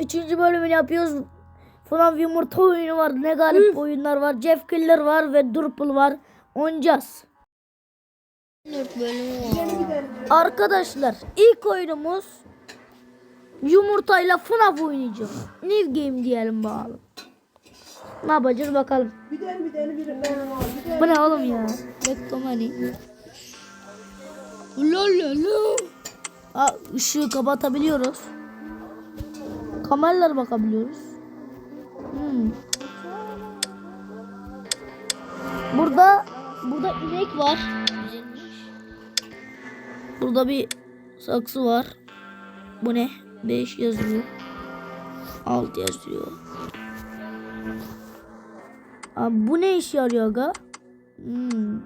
üçüncü bölümünü yapıyoruz. FNAF yumurta oyunu var. Ne galip oyunlar var. Jeff Killer var ve Durple var. Oynayacağız. 4 bölümü var. Arkadaşlar ilk oyunumuz yumurtayla FNAF oynayacağız. New game diyelim bakalım. Ne yapacağız bakalım. Bir bir bir Bu ne oğlum ya? Bekle. La la la. Aa, ışığı kapatabiliyoruz. Kameralara bakabiliyoruz. Hmm. Burada burada inek var. Burada bir saksı var. Bu ne? 5 yazıyor. 6 yazıyor. Abi bu ne işe yarıyor aga? Hmm.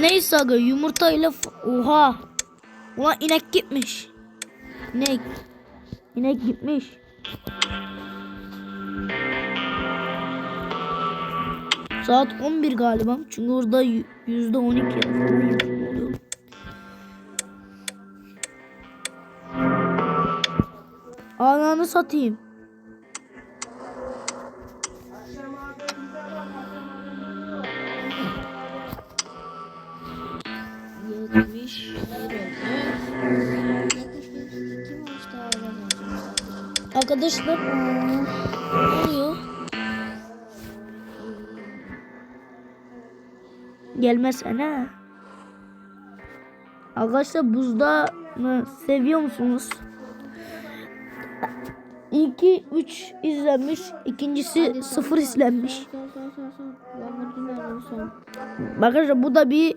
Neyse aga yumurtayla f- oha. Ulan inek gitmiş. İnek. İnek gitmiş. Saat 11 galiba. Çünkü orada y- yüzde 12 falan yazıyor. Ananı satayım. Yetmiş Arkadaşlar oluyor? Gelmesene. Arkadaşlar buzda mı seviyor musunuz? İlki 3 izlenmiş, ikincisi 0 izlenmiş. Arkadaşlar bu da bir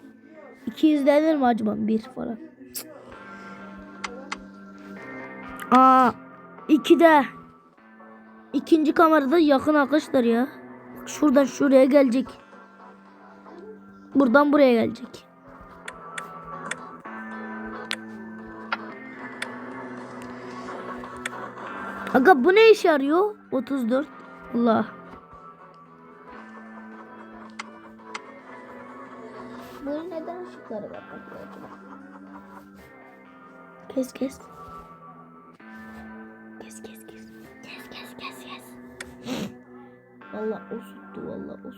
2 izlenir mi acaba? Bir falan. Cık. Aa, iki de. İkinci kamerada yakın arkadaşlar ya. Bak şuradan şuraya gelecek. Buradan buraya gelecek. Aga bu ne işe yarıyor? 34. Allah. Bu neden ışıkları? Kes kes. Kes Valla o süttü valla o.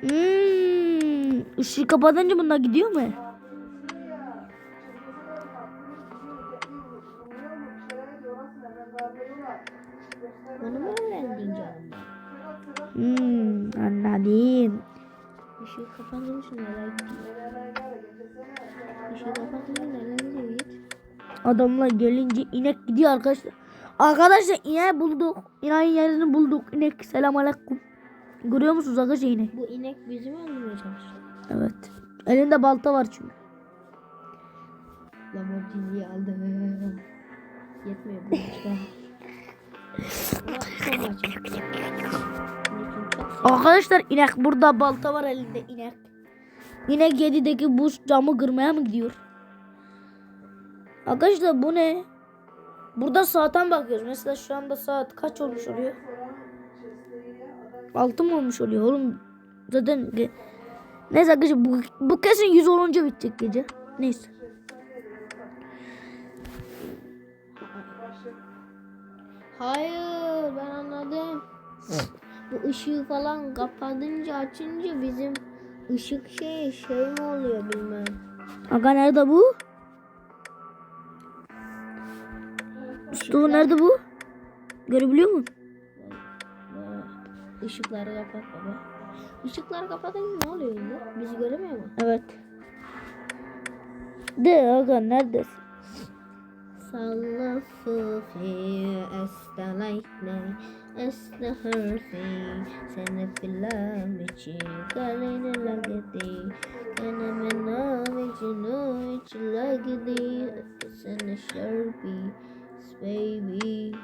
Hmm, ışığı kapatınca bunlar gidiyor mu? Işığı kapatınca şu neler? Işığı kapatınca neler gidiyor? Adamlar gelince inek gidiyor arkadaşlar. Arkadaşlar ineği bulduk. İneğin yerini bulduk. İnek selam aleyküm. Görüyor musunuz arkadaşlar inek? Bu inek bizi mi öldürmeye çalışıyor? Evet. Elinde balta var çünkü. Lamborghini'yi aldım. Yetmiyor bu işte. Son maç. Arkadaşlar inek burada balta var elinde inek. İnek 7'deki bu camı kırmaya mı gidiyor? Arkadaşlar bu ne? Burada saatten bakıyoruz. Mesela şu anda saat kaç olmuş oluyor? 6 mı olmuş oluyor oğlum? Zaten Neyse arkadaşlar bu, bu kesin 100 olunca bitecek gece. Neyse. Hayır ben anladım. Bu ışığı falan kapatınca açınca bizim ışık şey şey mi oluyor bilmem. Aga nerede bu? Mustafa nerede bu? Görebiliyor musun? Bak, Işıkları kapat baba. Işıkları kapatınca ne oluyor ya? Bizi göremiyor mu? Evet. De aga neredesin? Salla sufi It's the whole thing. Sana filam içi kalene lagdi. Kana mena içi no içi lagdi. Sana sharpie. It's baby.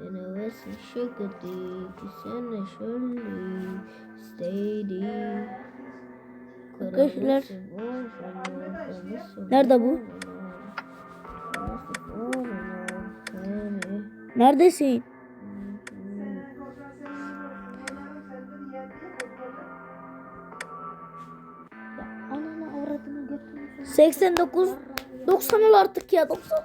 And I a sugar dick. Sana surely. Steady. Arkadaşlar nerede bu? Neredesin? 89 90 ol artık ya 90 ol.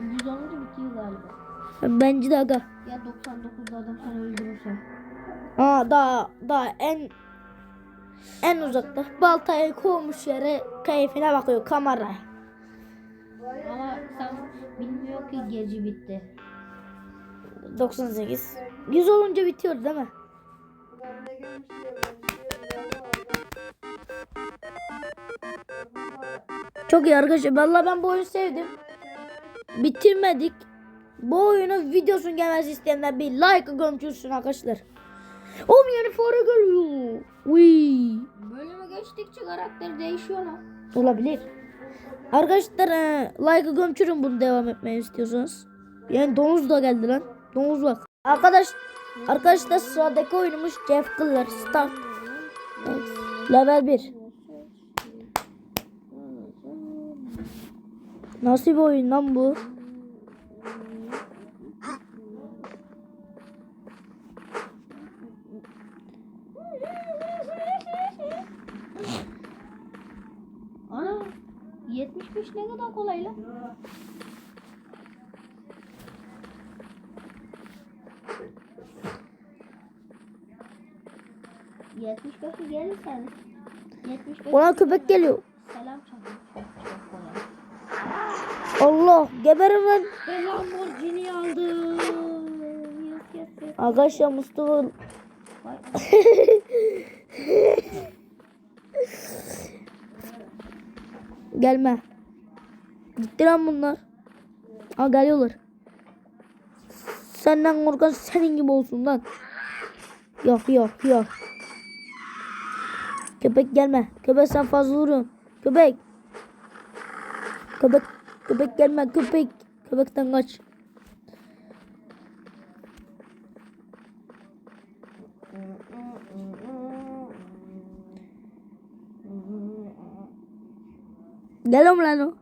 100 olunca bitiyor galiba. Bence de aga. Ya 99'da adam seni öldürürse. Aa daha daha en en uzakta baltayı koymuş yere keyfine bakıyor kameraya. Ama sen bilmiyor ki gece bitti. 98. 100 olunca bitiyor değil mi? Çok iyi arkadaşlar. Vallahi ben bu oyunu sevdim. Bitirmedik. Bu oyunu videosun gelmesi isteyenler bir like gömçürsün arkadaşlar. Oğlum yeni fare geliyor. Uy. Bölümü geçtikçe karakter değişiyor lan. Olabilir. Arkadaşlar e, like gömçürün bunu devam etmeyi istiyorsanız. Yani domuz da geldi lan. Domuz bak. Arkadaş arkadaşlar sıradaki oyunumuz Jeff Killer Start. Evet. Level 1. Nasıl bir oyun lan bu? Ana 75 ne kadar kolay lan. Yetmiş beşi gelirsen 75 Ona köpek geliyor. selam çakın. Çok çok kolay. Allah geberin lan. Ben Lamborghini aldım. Arkadaşlar Mustafa gelme. Gitti lan bunlar. Ha geliyorlar. Senden korkan senin gibi olsun lan. Yok yok yok. Köpek gelme. Köpek sen fazla vuruyorsun. Köpek. Köpek. Köpek gelme köpek. Köpekten kaç. Gel lan o.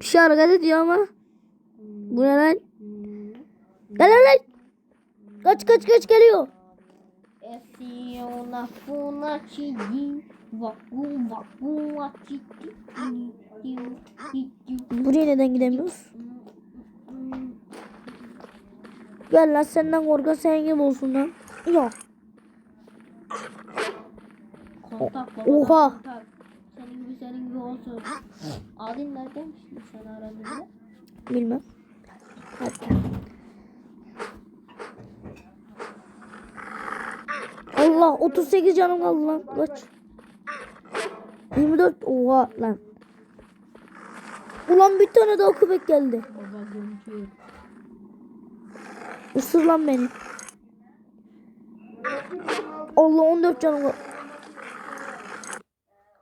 Bir şey hareket ediyor ama. Bu ne lan? Gel lan. Kaç kaç kaç geliyor. Vaku vaku achiti Buraya neden gidemiyoruz? Gel lan senden korkan senin gibi olsun lan. Yok. Kontak. Oha. kontak. Senin gibi senin gibi olsun. Adin neredeymiş sen aradığında? Bilmem. Hadi. Allah 38 canım kaldı lan. Kaç. 24 oha lan. Ulan bir tane daha köpek geldi. Isır lan beni. Allah 14 canım kaldı.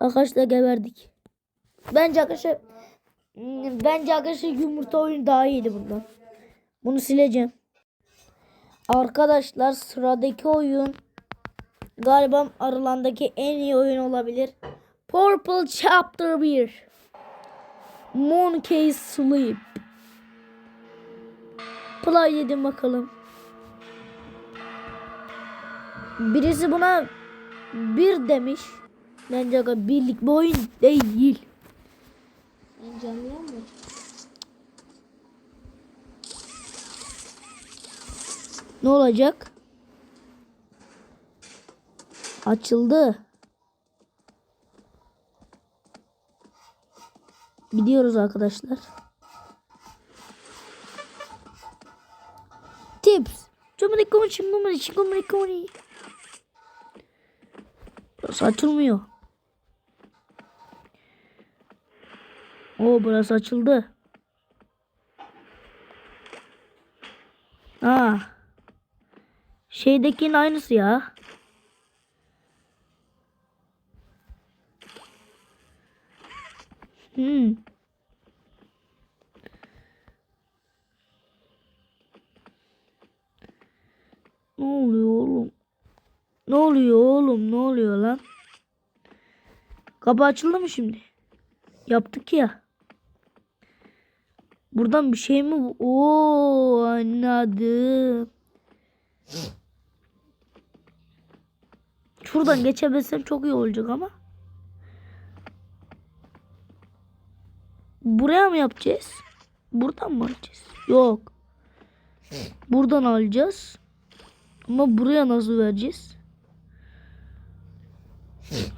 Arkadaşlar geberdik. Bence arkadaşlar bence arkadaşlar yumurta oyunu daha iyiydi bundan. Bunu sileceğim. Arkadaşlar sıradaki oyun galiba aralandaki en iyi oyun olabilir. Purple Chapter 1 Monkey Sleep Play dedim bakalım. Birisi buna bir demiş. Bence birlik bir oyun değil. En canlı mı? Ne olacak? Açıldı. Gidiyoruz arkadaşlar. Tips. Çimkomuni çimkomuni komuni. Burası açılmıyor. Oo burası açıldı. Aa. Şeydekinin aynısı ya. Hmm. Ne oluyor oğlum? Ne oluyor oğlum? Ne oluyor lan? Kapı açıldı mı şimdi? Yaptık ya. Buradan bir şey mi? Oo anladım. Şuradan geçebilsem çok iyi olacak ama. Buraya mı yapacağız? Buradan mı alacağız? Yok. Buradan alacağız. Ama buraya nasıl vereceğiz?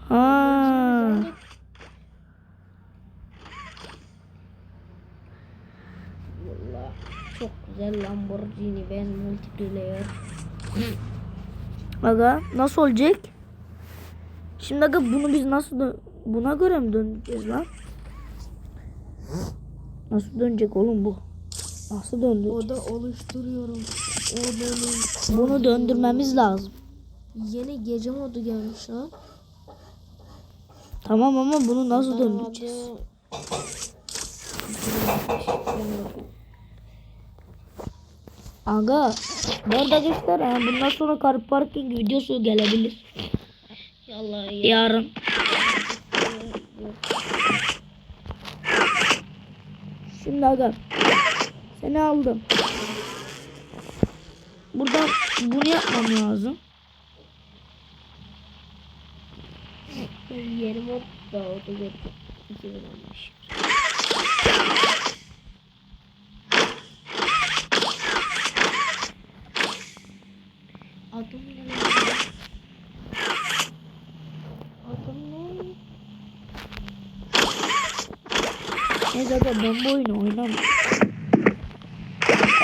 Ha. Çok güzel Lamborghini ben multiplayer. Aga nasıl olacak? Şimdi aga bunu biz nasıl buna göre mi döneceğiz lan? Nasıl dönecek oğlum bu? Nasıl döndü? Oda oluşturuyorum. Odanın Bunu döndürmemiz lazım. yeni gece modu gelmiş lan. Tamam ama bunu nasıl Odanın döndüreceğiz? adı- Aga bu arkadaşlar bundan sonra car parking videosu gelebilir. Yallah ya. Yarın. Şimdi aga seni aldım. Buradan bunu yapmam lazım. Yeni mod da oldu gördüm. 2015. Adım ne? Adım ne? Neyse aga ben bu oyunu oynamıyorum.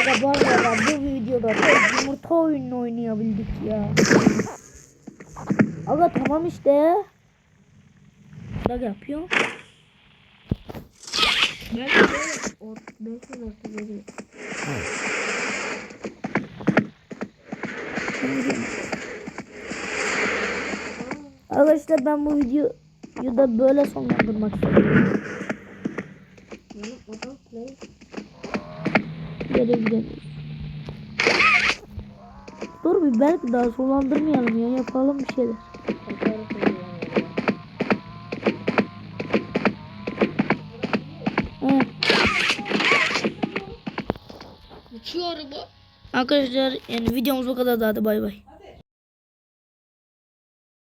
Aga bu arada bu videoda tek yumurta oyununu oynayabildik ya. Aga tamam işte. Bak yapıyor. Belki de 5 nasıl veriyor. Arkadaşlar ben bu videoyu da böyle sonlandırmak istiyorum. Benim odam play. Gidelim. Dur bir belki daha sonlandırmayalım ya yapalım bir şeyler. Evet. Uçuyor bu. Arkadaşlar yani videomuz bu kadar da bay bay.